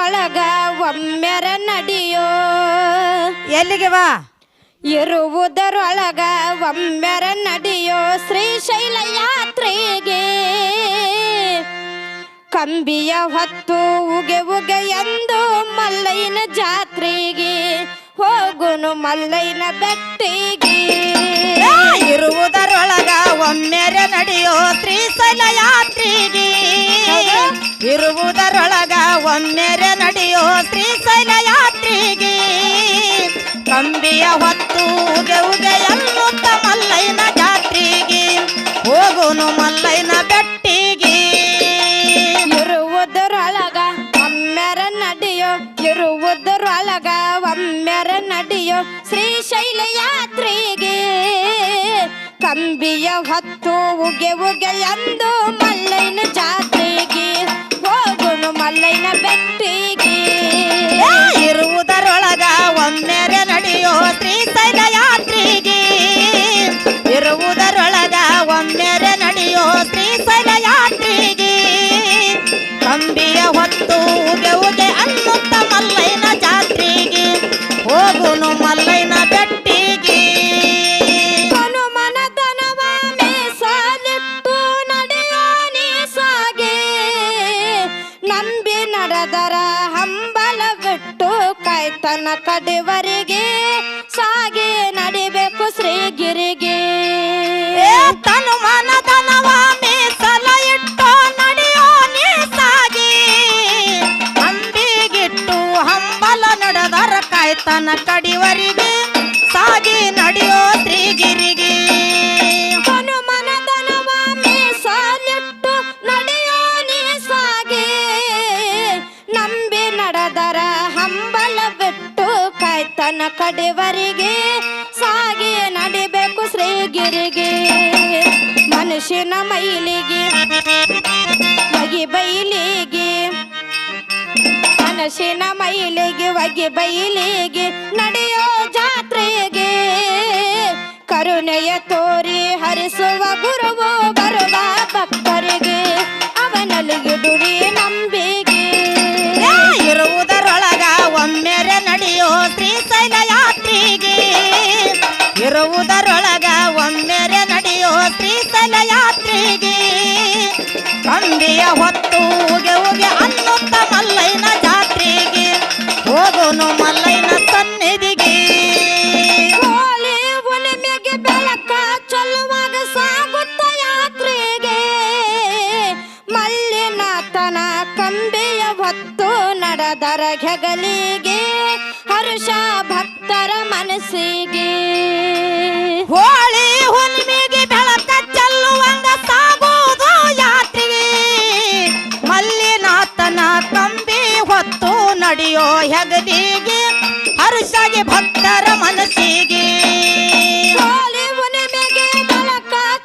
ಒಳಗ ಒಮ್ಮೆರ ನಡಿಯೋ. ಎಲ್ಲಿಗೆ ವಾ? ಇರುವುದರೊಳಗ ಒಮ್ಮೆರ ನಡಿಯೋ ಶ್ರೀಶೈಲ ಯಾತ್ರೆಗೆ. ಕಂಬಿಯ ಹೊತ್ತು ಉಗೆ ಉಗೆ ಎಂದು ಮಲ್ಲೈನ ಜಾತ್ರೆಗೆ. ಹೋಗುನು ಮಲ್ಲೈನ ಬೆಟ್ಟಿಗೆ. ಇರುವುದರೊಳಗ ಒಮ್ಮೆರ ನಡಿಯೋ ಶ್ರೀಶೈಲ ಯಾತ್ರೆ ಯಾತ್ರೆಗೆ ಇರುವುದರೊಳಗ ಒಮ್ಮೆರೆ ನಡೆಯೋ ಶ್ರೀಶೈಲ ಯಾತ್ರೆಗೆ ಕಂಬಿಯ ಹೊತ್ತು ಉಗೆ ಮಲ್ಲೈನ ಜಾತ್ರೆಗೆ. ಹೋಗುನು ಮಲ್ಲೈನ ಬೆಟ್ಟಿಗೆ. ಇರುವುದರೊಳಗ ಒಮ್ಮೆರ ನಡೆಯೋ, ಇರುವುದರೊಳಗ ಒಮ್ಮೆರ ನಡೆಯೋ ಶ್ರೀಶೈಲ ಯಾತ್ರೆಗೆ ಕಂಬಿಯ ಹೊತ್ತು ಉಗೆ ಉಗೆ ಎಂದು ಮಲ್ಲಯ್ಯನ ಬೆಟ್ಟಿಗೆ ಕಡೆವರೆಗೆ ಸಾಗೆ ನಡಿಬೇಕು ಶ್ರೀಗಿರಿಗೆ. ಕಾಯ್ತಾನ ತನು ಕಡೆವರೆಗೆ ಸಾಗಿ ನಡಿಬೇಕು ಶ್ರೀಗಿರಿಗೆ. ಮನುಷ್ಯನ ಮೈಲಿಗೆ ಬಗೆ ಬೈಲಿಗೆ. ಮನುಷ್ಯನ ಮೈಲಿಗೆ ಬಗೆ ಬೈಲಿಗೆ ನಡೆಯೋ ಜಾತ್ರೆಗೆ. ಕರುಣೆಯ ತೋರಿ ಹರಿಸುವ ಗುರುವು ಇರುವುದರೊಳಗ ಒಮ್ಮೆರೆ ನಡೆಯೋ ಶ್ರೀಶೈಲ ಯಾತ್ರೆಗೆ ತಂದೆಯ ಹೊತ್ತು ಉಗೆ ಉಗೆ ಅನ್ನುತ್ತ ಮಲ್ಲೈನ ಜಾತ್ರೆಗೆ. ಹೋಗೋನು ಮಲ್ಲಯ್ಯನ ನಡೆಯೋ ಹೆಗದಿಗೆ ಹರಸಾಗಿ ಭಕ್ತರ ಮನಸ್ಸಿಗೆ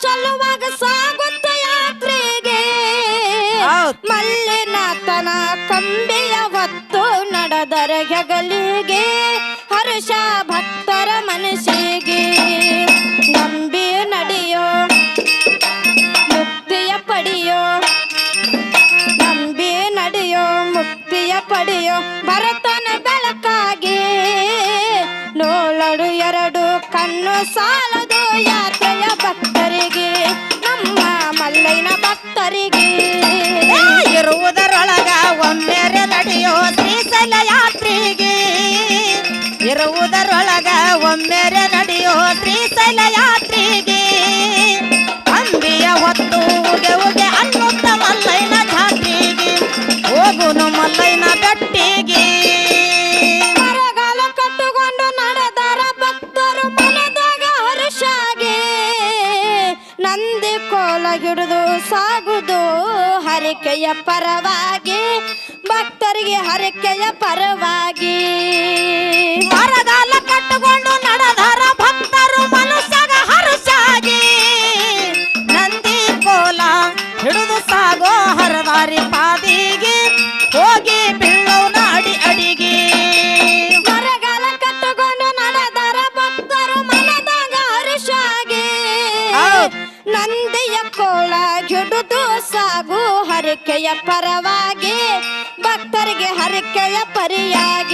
ಚೆಲ್ಲುವಾಗ ಸಾಗುತ್ತ ಯಾತ್ರೆಗೆ. ಮಲ್ಲಿನಾಥನ ಕಂಬೆಯ ಹೊತ್ತು ನಡೆದರ ಹೆಗಲಿಗೆ ಹರ್ಷ ಒಮ್ಮೆರೆ ನಡೆಯೋ ಶ್ರೀಶೈಲ ಯಾತ್ರೆಗೆ ಅಂಬಿಯ ಹೊತ್ತು ಉಗೆ ಉಗೆ ಅನ್ನುತ್ತ ಮಲ್ಲೈನ ಜಾತ್ರೆಗೆ ಹೋಗುನು ಮಲ್ಲೈನ ಬೆಟ್ಟಿಗೆ. ಮರಗಾಲ ಕಟ್ಟುಕೊಂಡು ನಡೆದರ ಭಕ್ತರು ಮನದಾಗ ಹರ್ಷಾಗೆ. ನಂದಿ ಕೋಲ ಹಿಡಿದು ಸಾಗುದು ಹರಿಕೆಯ ಪರವಾಗಿ. ಭಕ್ತರಿಗೆ ಹರಿಕೆಯ ಪರವಾಗಿ. ಮರಗಾಲ ಸಾಗೋ ಹರದಾರಿ ಪಾದಿಗೆ ಹೋಗಿ ಬೀಳೋನ ಅಡಿ ಅಡಿಗೆ. ಮರಗಾಲ ಕಟ್ಟುಕೊಂಡು ನಡೆದರ ಭಕ್ತರು ಮನದಾಗ ಹರ್ಷಾಗೆ ನಂದಿಯ ಕೋಳ ಹಿಡಿದು ಸಾಗು ಹರಿಕೆಯ ಪರವಾಗಿ. ಭಕ್ತರಿಗೆ ಹರಿಕೆಯ ಪರಿಯಾಗಿ.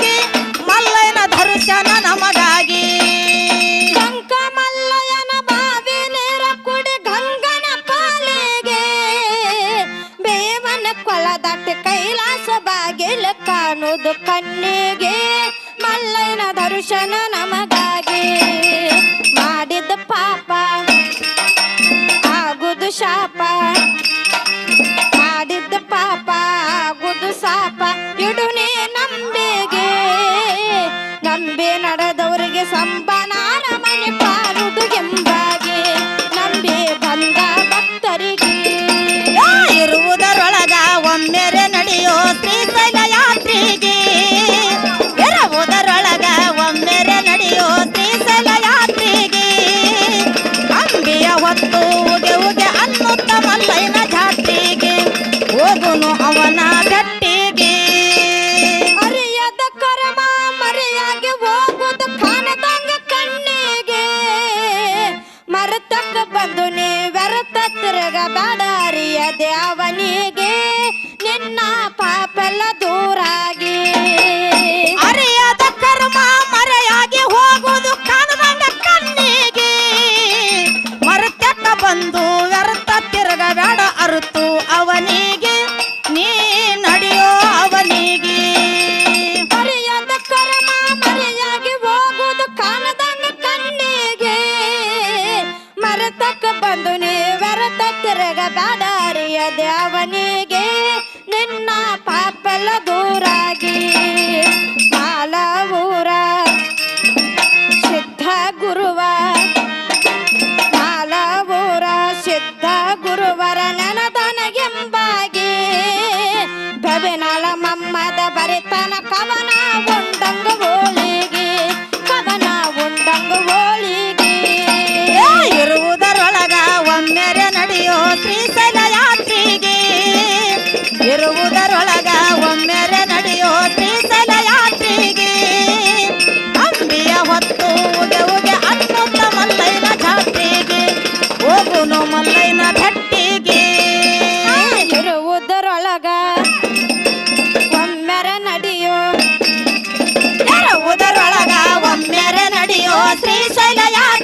na na рту. ನಡೆಯೋ ಶ್ರೀಶೈಲ ಯಾತ್ರೆಗೆ ಇರುವುದರೊಳಗ ಒಮ್ಮೆರೆ ನಡೆಯೋ ಶ್ರೀಶೈಲ ಯಾತ್ರೆಗೆ. ಅಂಬಿಯ ಹೊತ್ತು ಉಗೆ ಉಗೆ ಅನ್ನುತ್ತ ಮಲ್ಲೈನ ಜಾತ್ರೆಗೆ. ಹೋಗುನು ಮಲ್ಲೈನ ಭಟ್ಟಿಗೆ. ಇರುವುದರೊಳಗ ಒಮ್ಮೆರೆ ನಡೆಯೋ ಇರುವುದರೊಳಗ ಒಮ್ಮೆರೆ ನಡೆಯೋ ಶ್ರೀಶೈಲ ಯಾತ್ರೆ